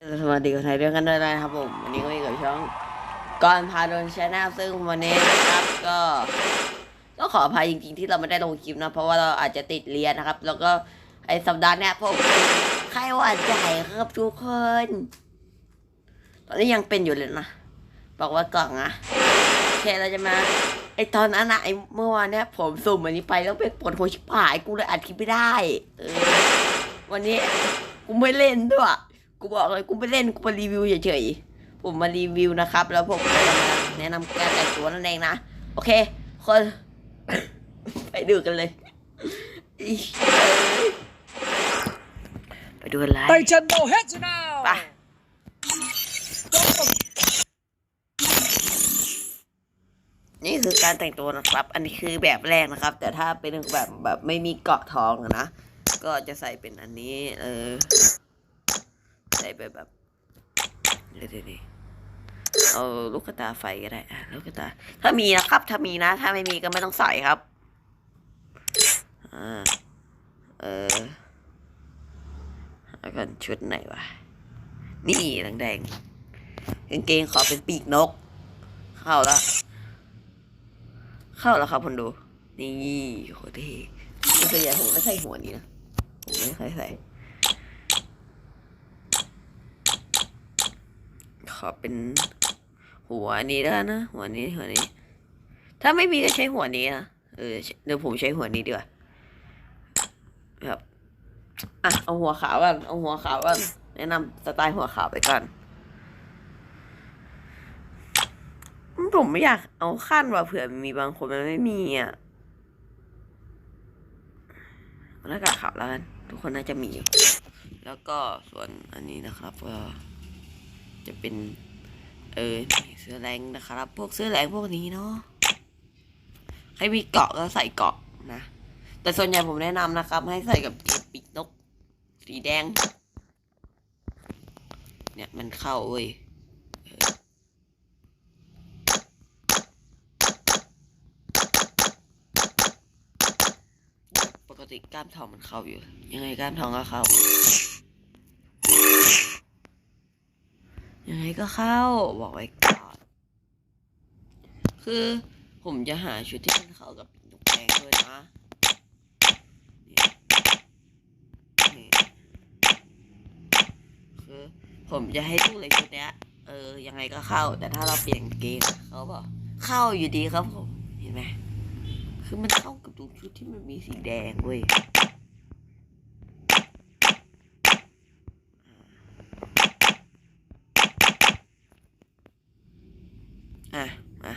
สวัสดีคนไทยด้วยกันด้วยนะครับผมวันนี้ก็อยู่กับช่องก่อนพาโดนชแนลซึ่งวันนี้นะครับก็ก็ขออภัยจริง ๆ ที่เราไม่ได้ลงคลิปนะเพราะว่าเราอาจจะติดเรียนนะครับ แล้วก็ไอสัปดาห์เนี้ยผมไข้หวัดใหญ่ครับทุกคน ตอนนี้ยังเป็นอยู่เลยนะบอกว่ากล่องนะโอเคเราจะมาไอตอนนั้นนะไอเมื่อวานเนี้ยผมสุ่มอันนี้ไปแล้วไปปวดหัวชิบหายกูเลยอัดคลิปไม่ได้เออวันนี้กูไม่เล่นด้วย กูบอกเลยกูไม่เล่นกูมารีวิวเฉยๆผมมารีวิวนะครับ แล้วผมก็จะมาแนะนำการแต่งตัวนั่นเองนะ โอเค คนไปดูกันเลยอิ๊ยไปดูกันเลย Tay chân đầu hết rồi nào ไปนี่คือการแต่งตัวนะครับ อันนี้คือแบบแรกนะครับ แต่ถ้าเป็นแบบแบบไม่มีเกาะทองอะนะ ก็จะใส่เป็นอันนี้ เออ ใส่ไปแบบเดี๋ยวๆเอาลูกตาไฟก็ได้อะลูกตา ถ้ามีนะครับ ถ้ามีนะ ถ้าไม่มีก็ไม่ต้องใส่ครับอ่าเออแล้วก็ชุดไหนวะ นี่แดงๆกางเกงขอเป็นปีกนก เข้าแล้วเข้าแล้วครับคนดู นี่โคตรเท่ส่วนใหญ่ผมไม่ใส่หัวนี้นะ ผมไม่ค่อยใส่ ขอเป็นหัวนี้แล้วนะ หัวนี้หัวนี้ ถ้าไม่มีก็ใช้หัวนี้นะเออเดี๋ยวผมใช้หัวนี้ดีกว่าแบบอะเอาหัวขาวก่อนเอาหัวขาวก่อนแนะนำสไตล์หัวขาวไปก่อนผมไม่อยากเอาขั้นว่าเผื่อมีบางคนมันไม่มีอะหน้ากากขาวแล้วกันทุกคนน่าจะมี แล้วก็ส่วนอันนี้นะครับก็ จะเป็น เออเสื้อแรงนะครับ พวกเสื้อแรงพวกนี้เนาะใครมีเกาะก็ใส่เกาะนะ แต่ส่วนใหญ่ผมแนะนำนะครับ ให้ใส่กับเกงปีกนก สีแดง เนี่ยมันเข้าเว้ยปกติกล้ามทองมันเข้าอยู่ ยังไงกล้ามทองก็เข้า ยังไงก็เข้าบอกไว้ก่อน คือผมจะหาชุดที่มันเข้ากับปีนกแดงด้วยนะนี่นี่คือผมจะให้ดูเลยชุดเนี้ย เออ ยังไงก็เข้า แต่ถ้าเราเปลี่ยนเกงเขาบอกเข้าอยู่ดีครับผม เห็นไหมคือมันเข้ากับทุกชุดที่มันมีสีแดงเว้ย อะมา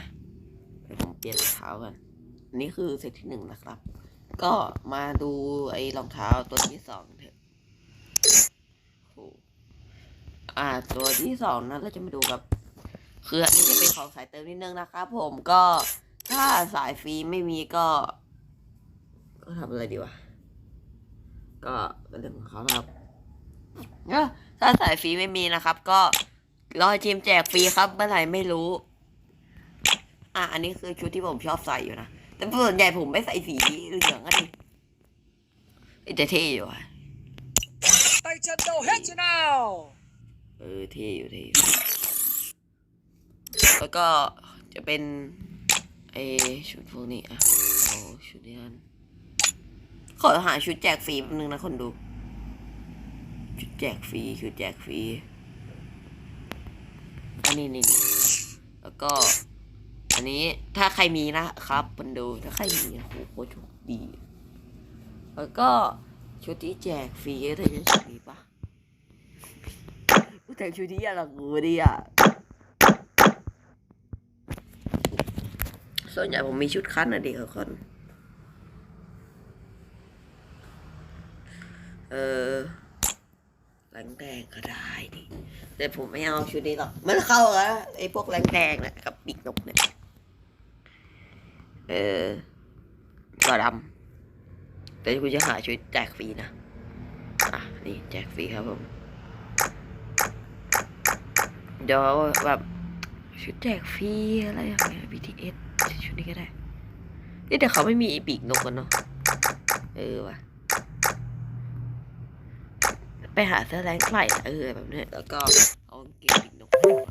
เดี๋ยวผมเปลี่ยนรองเท้ากันอันนี้คือเซตที่หนึ่งนะครับ ก็มาดูไอ้รองเท้าตัวที่สองเถอะโอ้อ่า ตัวที่สองนะเราจะมาดูกับ คืออันนี้จะเป็นของสายเติมนิดนึงนะครับผมก็ถ้าสายฟรีไม่มีก็ ก็ทำอะไรดีวะก็เรื่องของเขาครับถ้าสายฟรีไม่มีนะครับ ก็รอทีมแจกฟรีครับเมื่อไหร่ไม่รู้ อะอันนี้คือชุดที่ผมชอบใส่อยู่นะ แต่ส่วนใหญ่ผมไม่ใส่สีเหลืองอะดิเอ้ยแต่เท่อยู่อะ Tay chân đầu hết rồi nào เออเท่อยู่เท่อยู่แล้วก็จะเป็นไอชุดพวกนี้อะโอ้ชุดนี้กันขอหาชุดแจกฟรีแป๊บนึงนะคนดู ชุดแจกฟรีชุดแจกฟรีอันนี้นี่นี่แล้วก็ อันนี้ถ้าใครมีนะครับคนดูถ้าใครมีนะโหโคตรโชคดี แล้วก็ชุดที่แจกฟรีอะไรจะชุดนี้ปะแต่ชุดนี้อะหลักูดิอะส่วนใหญ่ผมมีชุดคันนะเด็กคน เออแรงแดงก็ได้ดิแต่ผมไม่เอาชุดนี้หรอก มันเข้าอะไอ้พวกแรงแดงเนี่ยกับปีกนกเนี่ย เออก็ดำแต่กูจะหาชุดแจกฟรีนะ อะ นี่แจกฟรีครับผม เดี๋ยวแบบชุดแจกฟรีอะไรอย่างเงี้ย BTS ชุดนี้ก็ได้นี่แต่เขาไม่มีปีกนกกันเนาะ เออว่ะแปหาเสื้อแรงใส่เออแบบนี้แล้วก็เอากางเกงปิดนกหัว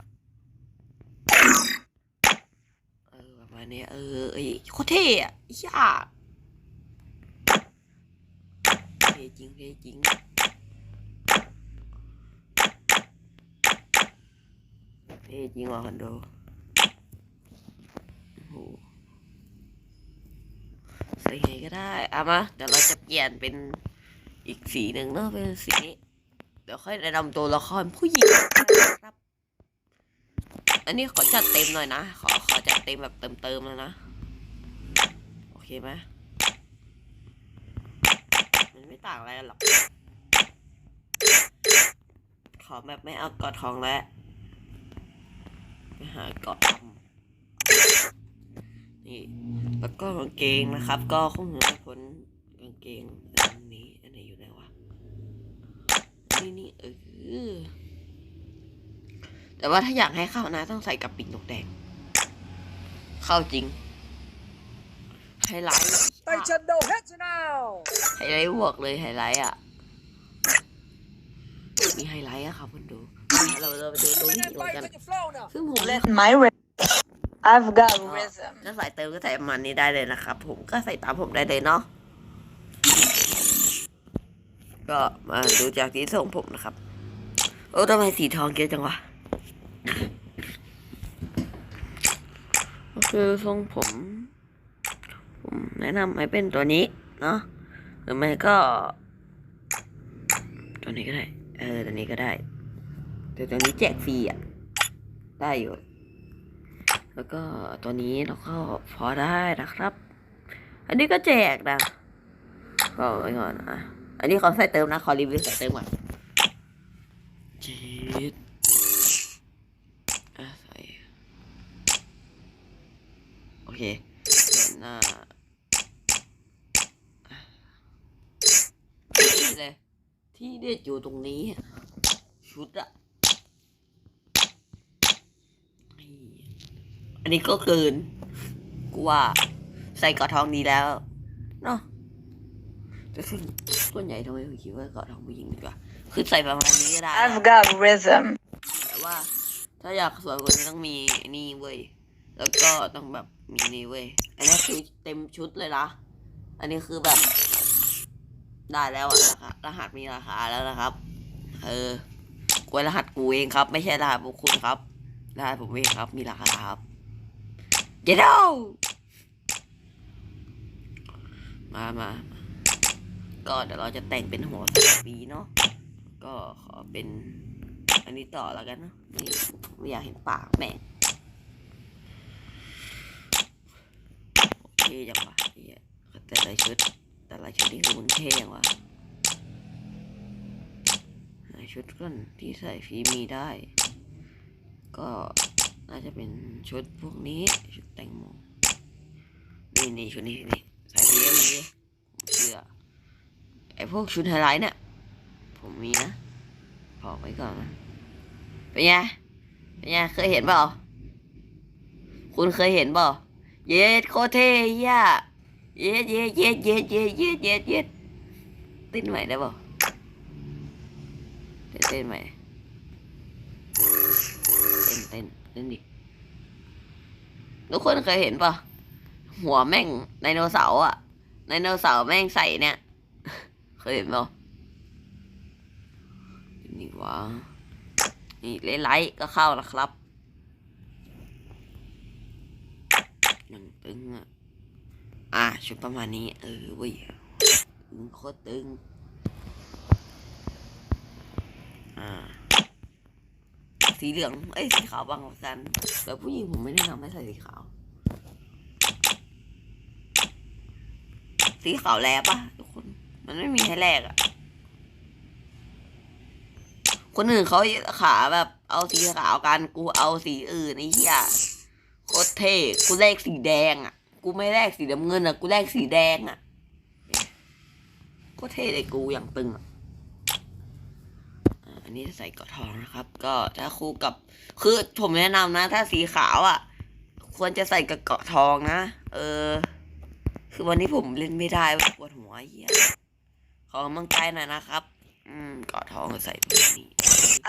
เออประมาณ เนี้ยเออโคตรเท่อะย่าเท่จริงเท่จริงเท่จริงว่ะคอนโดโอ้ใส่ไงก็ได้เอามาเดี๋ยวเราจะเปลี่ยนเป็นอีกสีหนึ่งเนาะเป็นสีนี้ เดี๋ยวค่อยแนะนำตัวละครผู้หญิงนะครับ อันนี้ขอจัดเต็มหน่อยนะ ขอขอจัดเต็มแบบเติมเติมๆแล้วนะ โอเคไหมมันไม่ต่างอะไรหรอก ขอแบบไม่เอากอดทองแล้วไปหากอดดำนี่ แล้วก็กางเกงนะครับ ก็คงเหลือผลกางเกงอันนี้ อันไหนอยู่ไหนวะ นี่นี่เออ แต่ว่าถ้าอยากให้เข้านะ ต้องใส่กับปีกนกแดง เข้าจริงไฮไลท์ไต่ชันโดเฮชแนลไฮไลท์บวกเลยไฮไลท์อะ มีไฮไลท์อะครับคุณดูอะเราเราไปดูตัวที่ Dominate หนึ่ง bite กัน with your flow now. ซึ่งผมเล่น my rhythm. I've got rhythm. ถ้าใส่เติมก็ใส่ประมาณนี้ได้เลยนะครับ ผมก็ใส่ตามผมได้เลยเนาะ ก็มาดูจากที่ทรงผมนะครับ โอ้ทำไมสีทองเยอะจังวะ ก็คือทรงผม ผมแนะนำให้เป็นตัวนี้ เนาะหรือไม่ก็ ตัวนี้ก็ได้ เออ ตัวนี้ก็ได้ แต่ตัวนี้แจกฟรีอะ ได้อยู่ แล้วก็ตัวนี้เราก็พอได้นะครับ อันนี้ก็แจกนะก็ไว้ก่อนนะอันนี้ขอใส่เติมนะ ขอรีวิวใส่เติมก่อนจีดอะใส่ โอ เคเห็นหน้าอะนี่เลยที่เด็ดอยู่ตรงนี้อะชุดอะนี่อันนี้ก็เกินกูว่าใส่เกาะทองดีแล้วเนาะแต่ส่วนส่วนใหญ่ทำไมผมคิดว่าเกาะทองผู้หญิงดีกว่าคือใส่ประมาณนี้ก็ได้นะ I've got rhythm. แต่ว่าถ้าอยากสวยกว่านี้ต้องมีไอ้นี่เว้ย แล้วก็ต้องแบบมีนี่เว้ย อันนี้คือเต็มชุดเลยนะ อันนี้คือแบบ ได้แล้วอะราคารหัสมีราคาแล้วนะครับ เออกวยรหัสกูเองครับ ไม่ใช่รหัสบุคคลครับรหัสผมเองครับ มีราคาครับเดี๋ยวมามา ก็เดี๋ยวเราจะแต่งเป็นหัวสปีเนาะ ก็ขอเป็นอันนี้ต่อแล้วกันเนอะไม่อยากเห็นปากแม่ งโอเคจังวะเหี้ยแต่ละชุดแต่ละชุดนี่คือมึงเท่ยังวะหาชุดก่อนที่ใส่ฟีมีได้ ก็น่าจะเป็นชุดพวกนี้ชุดแตงโมนี่นี่ชุดนี้นี่ใส่ฟีมีเชื่อไอพวกชุดไฮไลท์เนี่ยผมมีนะบอกไว้ก่อนนะเป็นไงเป็นไงเคยเห็นเปล่าคุณเคยเห็นเปล่า เย็ดโคเท่ย่าเย็ดเย็ดเย็ดเย็ดเย็ดเย็ดเย็ดเย็ดเต้นใหม่ได้เปล่าเต้นเต้นใหม่เต้นเต้นเต้นดิทุกคนเคยเห็นเปล่าหัวแม่งไดโนเสาร์อะไดโนเสาร์แม่งใส่เนี่ย เคยเห็นเปล่านี่วะนี่เลไลท์ก็เข้าแล้วครับหนึ่ง ตึงอะ อะชุดประมาณนี้ เออเว้ยตึงโคตรตึง อ่า สีเหลือง เอ้ย สีขาวบางกันแต่ผู้หญิงผมไม่ได้ทำให้ใส่สีขาว สีขาวแลปะทุกคน มันไม่มีให้แลกอะคนอื่นเขาขาแบบ เอาสีขาวกัน กูเอาสีอื่นไอ้เหี้ย โคตรเท่กูแลกสีแดงอะ กูไม่แลกสีน้ำเงินอะ กูแลกสีแดงอะโคตรเท่เลยกูอย่างตึงอะอันนี้ใส่เกาะทองนะครับ ก็ถ้าคู่กับ คือผมแนะนำนะ ถ้าสีขาวอะ ควรจะใส่กับเกาะทองนะ เออ คือวันนี้ผมเล่นไม่ได้ปวดหัวเหี้ยขอกำลังใจหน่อยนะครับ ออืมเกาะทองใส่แบบนี้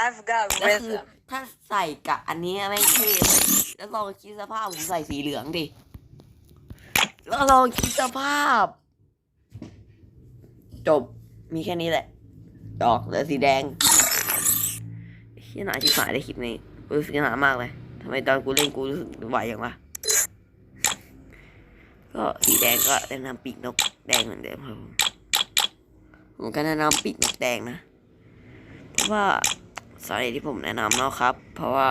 I've got แล้วคือ rhythm. ถ้าใส่กับอันนี้ไม่งเท่เลยแล้วลองคิดสภาพผมใส่สีเหลืองดิ แล้วลองคิดสภาพ จบมีแค่นี้แหละ ดอกเหลือสีแดงที่หนาที่หายได้คลิปนี้กูรู้สึกหนามากเลยทำไมตอนกูเล่นกูรู้สึกไหวอย่างวะก็สีแดงก็แนะนำปีกนกแดงเหมือนเดิมครับผม ผมก็แนะนำปีกนกแดงนะ เพราะว่าสาเหตุที่ผมแนะนำเนาะครับ เพราะว่า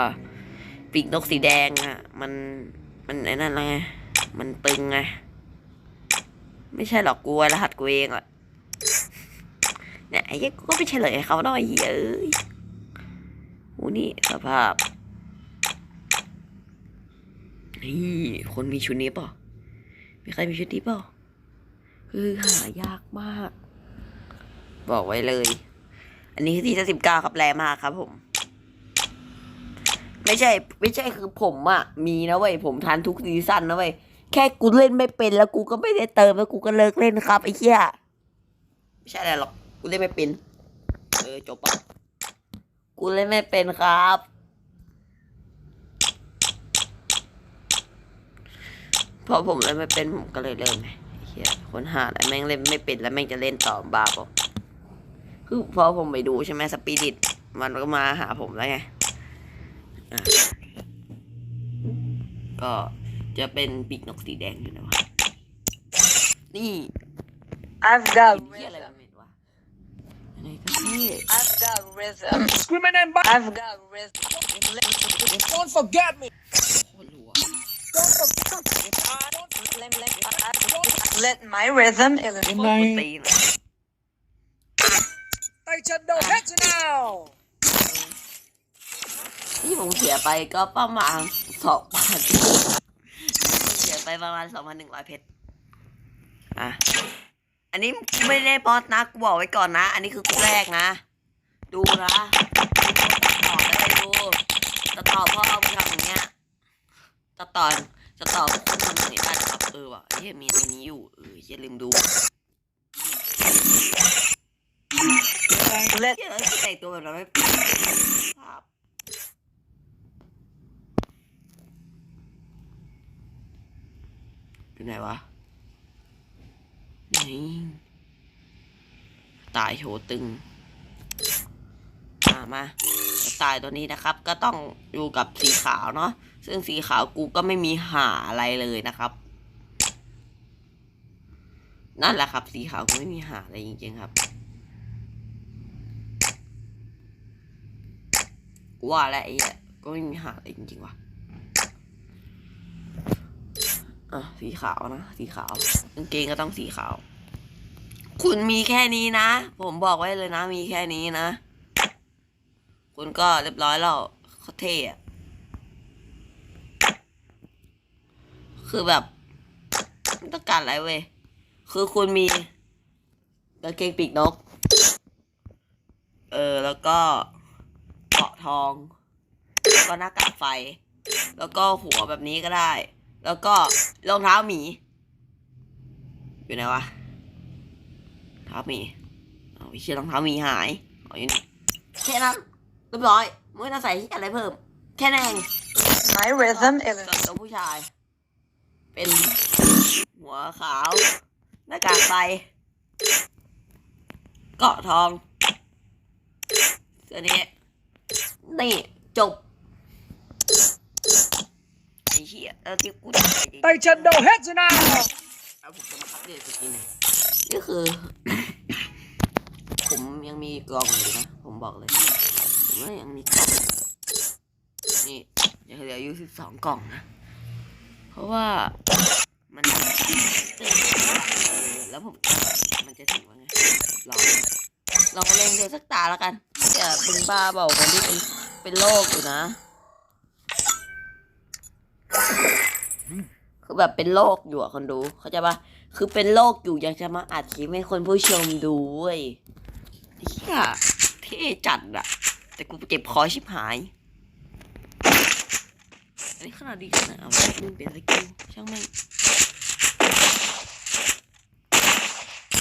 ปีกนกสีแดงอะมันมันไอ้นั่นไงมันตึงไงไม่ใช่หรอกกูไว้รหัสกูเองอะเนี่ยไอ้เหี้ยกูก็ไปเฉลยเขาหน่อยเฮ้ยโอ้นี่สภาพนี่คนมีชุดนี้เปล่ามีใครมีชุดนี้เปล่าคือหายากมาก บอกไว้เลย อันนี้คือที่สิบเก้าครับแรงมากครับ ผม ไม่ใช่ ไม่ใช่คือผมอะมีนะเว้ยผมทันทุกซีซั่นนะเว้ยแค่กูเล่นไม่เป็นแล้วกูก็ไม่ได้เติมแล้วกูก็เลิกเล่นครับไอ้เหี้ยไม่ใช่อะไรหรอกกูเล่นไม่เป็นเออจบปะกูเล่นไม่เป็นครับเพราะผมเล่นไม่เป็นผมก็เลยเลิกไงไอ้เหี้ยคนหาอะไรแม่งเล่นไม่เป็นแล้วแม่งจะเล่นต่อบ้าปะ คือพอผมไปดูใช่ไหมสปิริตมันก็มาหาผมแล้วไงอะก็จะเป็นปีกนกสีแดงอยู่นะวะนี่ I've got กินที่อะไร rhythm. มาเม็ดวะอะไรก็พี่ I've got rhythm. Screaming and biting. I've got rhythm. Don't forget me. โคตรรัว Don't forget me. I don't Let, let, let my rhythm โค illustrate. ตรกูตีนอะ Taekwondo heads now. ที่ผมเสียไปก็ประมาณสองพันเสียไปประมาณสองพันหนึ่งร้อยเพชรอะอันนี้ไม่ได้บอสนะกูบอกไว้ก่อนนะ อันนี้คือคู่แรกนะ ดูนะต่อได้ดูจะต่อพ่อมึงทำอย่างเงี้ยจะต่อจะต่อคุณทำอย่างนี้ได้นะครับเออว่ะเฮ้ยมีตัวนี้อยู่เอออย่าลืมดู Let เฮ้ยแล้วแต่งตัวแบบนั้นไม่ภาพอยู่ไหนวะนี่ตายโชว์ตึงมาตายตัวนี้นะครับ ก็ต้องอยู่กับสีขาวเนาะซึ่งสีขาวกูก็ไม่มีหาอะไรเลยนะครับ นั่นแหละครับ สีขาวกูไม่มีหาอะไรจริงๆครับ ว่าแล้วไอ้เหี้ยก็ไม่มีหาอะไรจริงๆว่ะอะสีขาวนะสีขาวกางเกงก็ต้องสีขาว คุณมีแค่นี้นะ ผมบอกไว้เลยนะ มีแค่นี้นะ คุณก็เรียบร้อยแล้วเขาเท่อะคือแบบไม่ต้องการอะไรเว้ยคือคุณมีกางเกงปีกนก เออแล้วก็ ทอง แล้วก็หน้ากากไฟ แล้วก็หัวแบบนี้ก็ได้ แล้วก็รองเท้าหมี อยู่ไหนวะเท้าหมีเอาไอ้เชี่ยรองเท้าหมีหายเอาอยู่นี่แค่นั้นเรียบร้อยไม่ต้องใส่อะไรเพิ่ม แค่นั้นเอง my rhythm ส่วน illustrate. ตัวผู้ชาย เป็นหัวขาว หน้ากากไฟเกาะทองเสื้อนี้ นี่จบไอ้เหี้ยแล้วที่กูจะใส่จริง Taekwondo heads now. แล้วผมจะมาอัปเดตสกินหน่อยนี่คือ ผมยังมีกล่องอยู่นะ ผมบอกเลย ผมว่ายังมีกล่อง นี่ยังเหลืออยู่สิบสองกล่องนะ เพราะว่ามันเออแล้วผมก็มันจะถึงว่าไงลอ งลองไปเล่นดูสักตาแล้วกันอย่าบึงบ้าเบาคนที่เป็นเป็นโรคอยู่นะคือแบบเป็นโรคอยู่อะคนดู เขาใจปะคือเป็นโรคอยู่อยากจะมาอัดคลิปให้คนผู้ชมดูเว้ยเฮียเท่จัดอะแต่กูเจ็บคอชิบหายอันนี้ขนาดดีขนาดเอาไว้มึงเปลี่ยนสกิลช่างแม่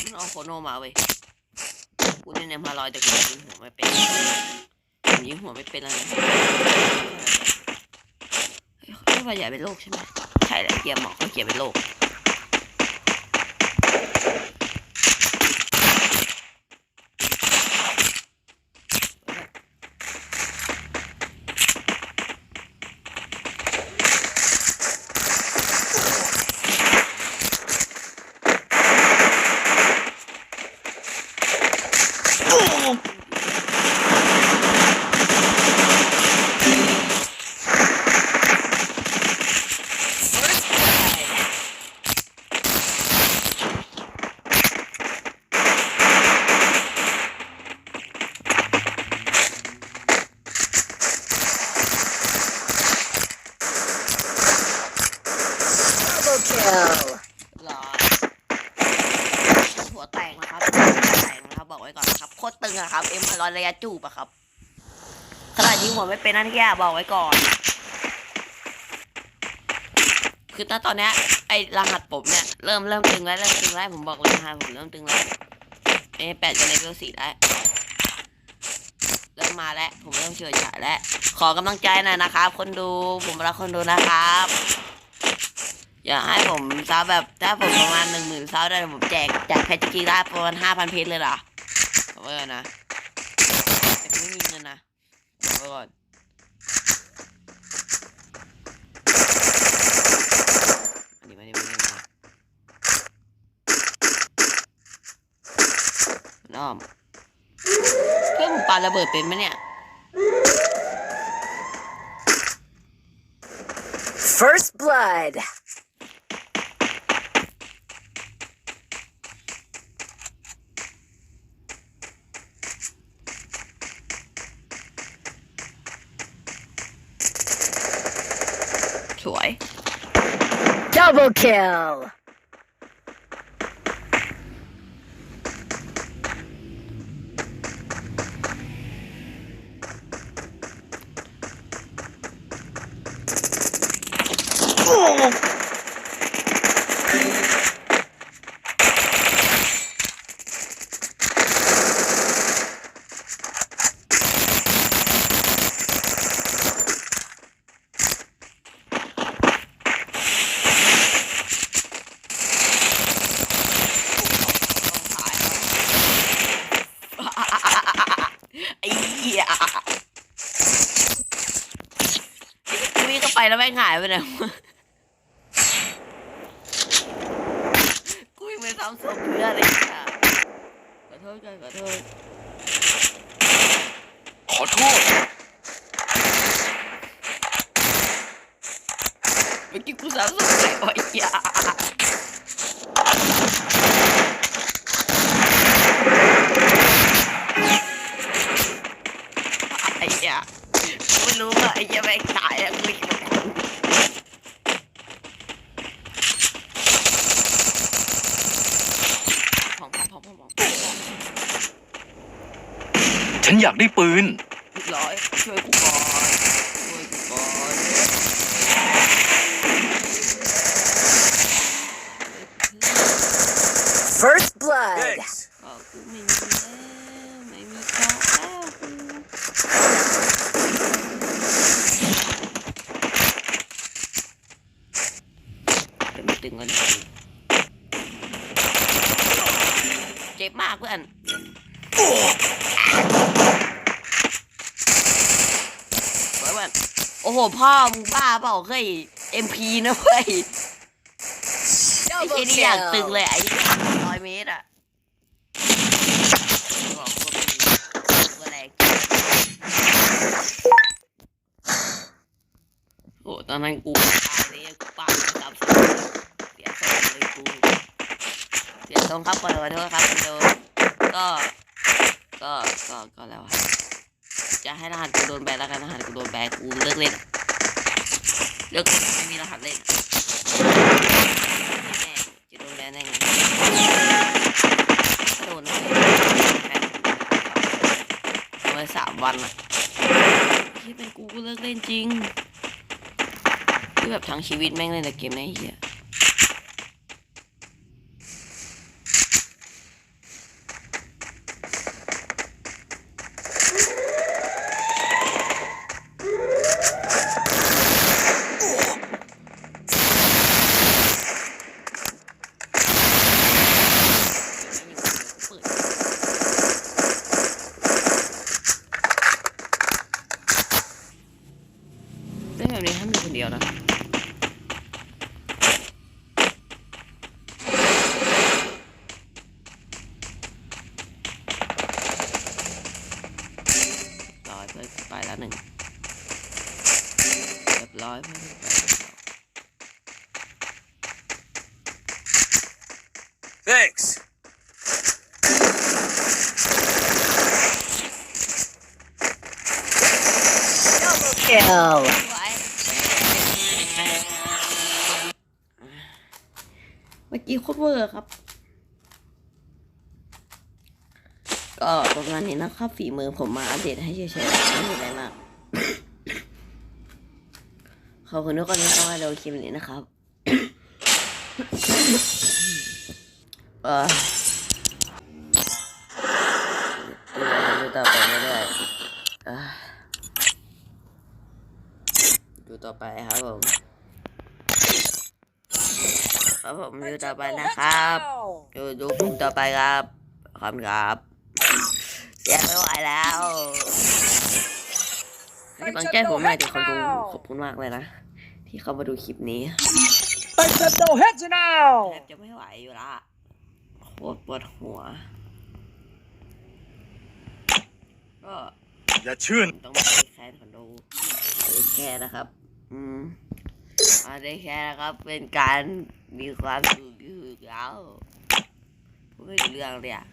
มันเอาโคโนมาเว้ย กูเล่นเอ็มพารอยแต่กูยิงหัวไม่เป็นผมยิงหัวไม่เป็นอะไรเฮ้ยว่าใหญ่เป็นโรคใช่ไหมใช่แหละเกียร์หมอกเขาเขียนเป็นโรค Double kill. รอหัวแตกนะครับหัวแตกนะครับ บอกไว้ก่อนนะครับ โคตรตึงอะครับ เอ็มพารอยระยะจูบอะครับ ขนาดยิงหัวไม่ เป็นนั่นแค่บอกไว้ก่อน คือตอนตอนนี้ไอรหัสผมเนี่ยเริ่มเริ่มตึงแล้วเริ่มตึงแล้วผมบอกเลยนะผมเริ่มตึงแล้วเอแปดจะเลเวลสี่แล้วเริ่มมาแล้วผมเริ่มเฉยฉายแล้วขอกำลังใจหน่อยนะครับ คนดูผมรักคนดูนะครับ อย่าให้ผมซับแบบถ้าผมประมาณหนึ่งหมื่นซับได้ผมแจกแจกแพชกีได้ประมาณห้าพันเพชรเลยเหรอเอาไว้ก่อนนะแต่ไม่มีเงินนะเอาไว้ก่อน นนี้มานี่มานี่มาน้อมเพื่อนผมปาระเบิดเป็นไหมเนี่ย First blood. สวย Double kill. แล้วไม่งหายไปไหนวะกูวิ่งไปทำศพเพื่อนเลยอะขอโทษกันขอโทษ ขอโทษ เมื่อกี้กูซ้ำศพเลยโอ้ยอย่าไอ้เหี้ยกูไม่รู้ว่าไอ้เหี้ยแม่งตายแล้วกูไม่คิดว่าพองพองพองพองพอง ฉัน อยากได้ปืน เรียบร้อยช่วยกูก่อนช่วยกูก่อน First blood. ก็กูไม่มีแล้วไม่มีของแล้วกูเป็นตึงกันเจ็บมากเพื่อนเฮ้ยเพื่อน โอ้โห พ่อมึงบ้าเปล่าเคยเอ็มพีนะเว้ยไอ้ Double เชี่ยนี่อยากตึง kill. เลยไอ้ร้อยเมตรอะบอกว่ามีตัวแรงโอ้ตอนนั้นกูตายเลยกูปาไปสามสิบเสียทรงเลยกูเสียทรงครับขอโทษครับคุณโดก็ ก็ ก็ ก็แล้วอะ จะให้รหัสกูโดนแบนแล้วกันรหัสกูโดนแบนกูเลิกเล่นเลิกไม่มีรหัสเล่นแน่จะโดนแบนได้ไงโดนแบนเอาไว้สามวันอะที่เป็นกูก็เลิกเล่นจริงคือแบบทั้งชีวิตแม่งเล่นแต่เกมในเฮีย แบบนี้ห้ามมีคนเดียวนะร้อยเพื่อน ไปแล้วหนึ่งเรียบร้อยเพื่อนไปแล้ว thanks Double kill. เมื่อกี้โคตรเวอร์ครับ ก็ประมาณนี้นะครับฝีมือผมมาอัปเดตให้เฉยๆไม่มีอะไรมาก ขอบคุณทุกคนที่เข้ามาดูคลิปนี้นะครับเออดูต่อไปเรื่อยๆเอ่อดูต่อไปครับผมครับผมดูต่อไปนะครับ ดูดูต่อไปครับขอบคุณครับ เสียไม่ไหวแล้วให้กำลังใจผมหน่อยดิคนดูขอบคุณมากเลยนะ ที่เข้ามาดูคลิปนี้ Except no heads แท now! บจะไม่ไหวอยู่ละโคตรปวดหัว ก็อย่าชื่นต้องมาได้แค่คนดูได้แค่นะครับ อืมมาได้แค่นะครับ เป็นการมีความสุขอยู่แล้วพูดไม่รู้เรื่องเลยอะ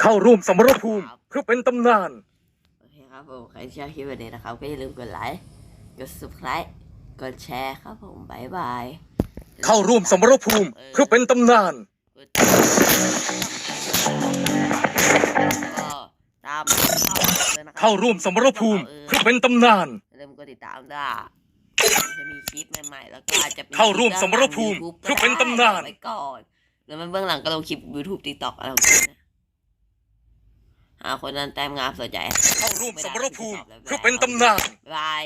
เข้าร่วมสมรภูมิเพื่อเป็นตำนาน โอเคครับผมใครชอบคลิปแบบนี้นะครับ ก็อย่าลืมกดไลค์ กด subscribe กดแชร์ครับผมบ๊ายบาย เข้าร่วมสมรภูมิเพื่อเป็นตำนาน กดก็ตามเลยนะครับเข้าร่วมสมรภูมิเพื่อเป็นตำนาน อย่าลืมกดติดตามด้วยจะมีคลิปใหม่ๆ แล้วก็อาจจะเข้าร่วมสมรภูมิเพื่อเป็นตำนาน ไว้ก่อนแล้วมันเบื้องหลังก็ลงคลิป YouTube TikTok อะไรของคุณนะ หาคนนั้นแต้มงามสนใจเข้าร่วมสมรภูมิเพื่อเป็นตำนานบ๊ายบาย